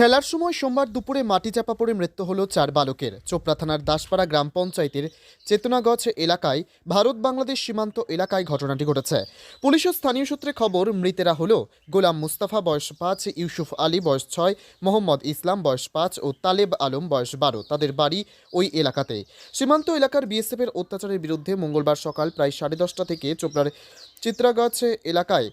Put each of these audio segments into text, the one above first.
খেলার সময় সোমবার দুপুরে মাটি চাপা পড়ে মৃত্যু হলো চার বালকের। চোপড়া থানার দাসপাড়া গ্রাম পঞ্চায়েতের চেতনাগছ এলাকায় ভারত বাংলাদেশ সীমান্ত এলাকায় ঘটনাটি ঘটেছে। পুলিশ ও স্থানীয় সূত্রে খবর, মৃতেরা হল গোলাম মুস্তাফা, বয়স পাঁচ, ইউসুফ আলী, বয়স ছয়, মোহাম্মদ ইসলাম, বয়স পাঁচ ও তালেব আলম, বয়স বারো। তাদের বাড়ি ওই এলাকাতে। সীমান্ত এলাকার বিএসএফের অত্যাচারের বিরুদ্ধে মঙ্গলবার সকাল প্রায় সাড়ে দশটা থেকে চোপড়ার চিত্রাগাছ এলাকায়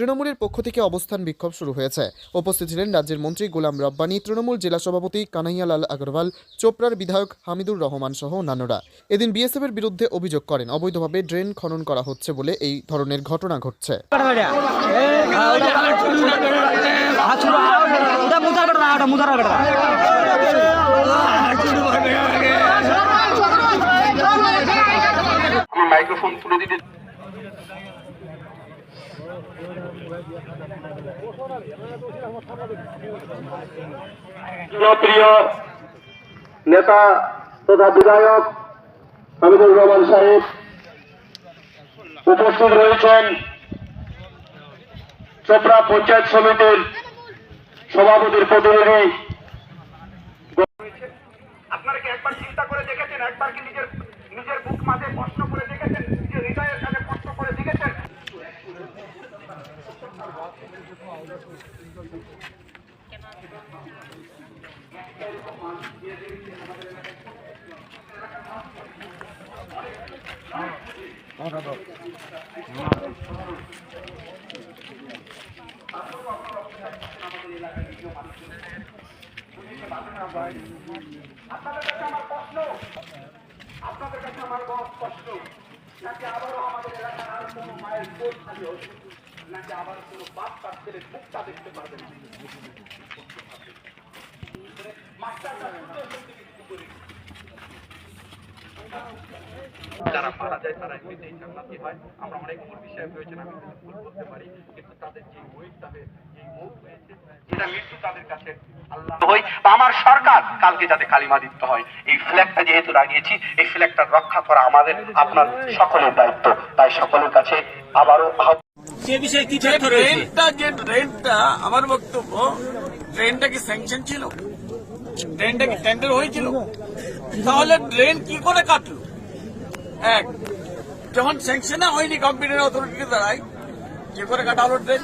তৃণমূলের পক্ষ থেকে অবস্থান বিক্ষোভ শুরু হয়েছে। উপস্থিত ছিলেন রাজ্যের মন্ত্রী গোলাম রব্বানী, তৃণমূল জেলা সভাপতি কানাইয়ালাল আগরওয়াল, চোপড়ার বিধায়ক হামিদুর রহমান সহ অন্যান্যরা। এদিন বিএসএফের বিরুদ্ধে অভিযোগ করেন, অবৈধভাবে ড্রেন খনন করা হচ্ছে বলে এই ধরনের ঘটনা ঘটছে। মাইক্রোফোন তুলে দিতে জনপ্রিয় নেতা তথা বিধায়ক হামিদুর রহমান সাহেব উপস্থিত রয়েছেন চোপড়া পঞ্চায়েত সমিতির সভাপতির প্রতিনিধি। আপনারা কি একবার চিন্তা করে দেখেছেন? একবার কি নিজের নিজের বুক মাঝে প্রশ্ন করে দেখেছেন নিজের হৃদয়ের কাছে প্রশ্ন করে দেখেছেন আপনাদের কাছে আমার আপনাদের কাছে আমার প্রশ্ন, নাকি আবারও আমাদের এলাকার আর কোনো মায়ের কোল খালি হবে নাকি আবার কোনো বাপ তার ছেলের মুখটা দেখতে পারবে না মাস্টারটা শুধু শুনতে কিছু করি যারা মারা যায় তারা এমনিতেই জান্নাতি হয়। আমরা অনেক মূল বিষয় প্রয়োজন আমি ভুল করতে পারি কিন্তু তাদের যে ওয়েটটা যে মুখ হয়েছে যেটা মৃত্যু তাদের কাছে আল্লাহ হই বা আমার সরকার কালকে যাতে কালিমা দিতে হয়। এই ফ্ল্যাগটা যেহেতু লাগিয়েছি এই ফ্ল্যাগটা রক্ষা করা আমাদের আপনার সকলের দায়িত্ব। তাই সকলের কাছে আবারও সে বিষয়ে কি যে আমার বক্তব্য ট্রেনটা কি স্যাংশন ছিল? ট্রেনটা কি টেন্ডার হয়েছিল? তাহলে ট্রেন কি করে কাটলো? এক, যখন স্যাংশন হয়নি কম্পিউটার অথরিটির দ্বারাই, কি করে কাটালো ট্রেন?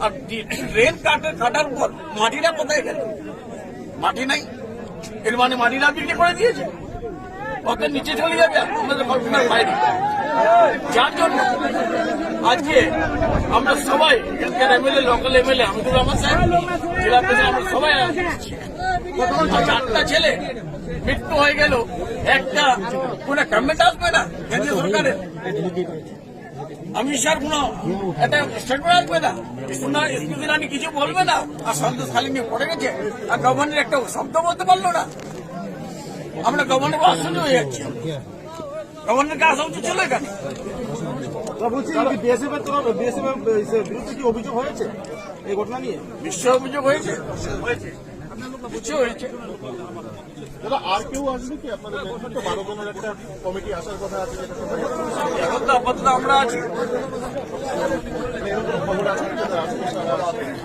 আর ডি- ট্রেন কাটার পর মাটিটা কোথায় গেল? মাটি নাই। এর মানে মাটিটা বিক্রি করে দিয়েছে? ওকে নিচে চলে যাবে আমাদের কল্পনার বাইরে যার জন্য আজকে আমরা সবাই MLA, local MLA Amidur Rahman সাহেব আমরা সবাই চারটা ছেলে মৃত্যু হয়ে গেল। একটা কোন গভর্নমেন্ট আসবে না, কেন্দ্রীয় সরকারের। আমি স্যার কোন একটা স্টেটমেন্ট আসবে না। স্মৃতি রানী কিছু বলবে না। আর সন্তোষ খালি নিয়ে পড়ে গেছে। আর গভর্নর একটা শব্দ বলতে পারল না। আমরা গভর্নর আশ্চর্য হয়ে যাচ্ছি। গভর্নরকে আসা উচিত ছিল এখানে বলছি বিএসএফ এর তরফ বিএসএফ এর বিরুদ্ধে কি অভিযোগ হয়েছে? এই ঘটনা নিয়ে? বিশ্ব অভিযোগ হয়েছে। হয়েছে। আর কেউ আসবে কি? আপনাদের বারো জনের একটা কমিটি আসার কথা আছে এখন তো আপাতত আমরা আছি।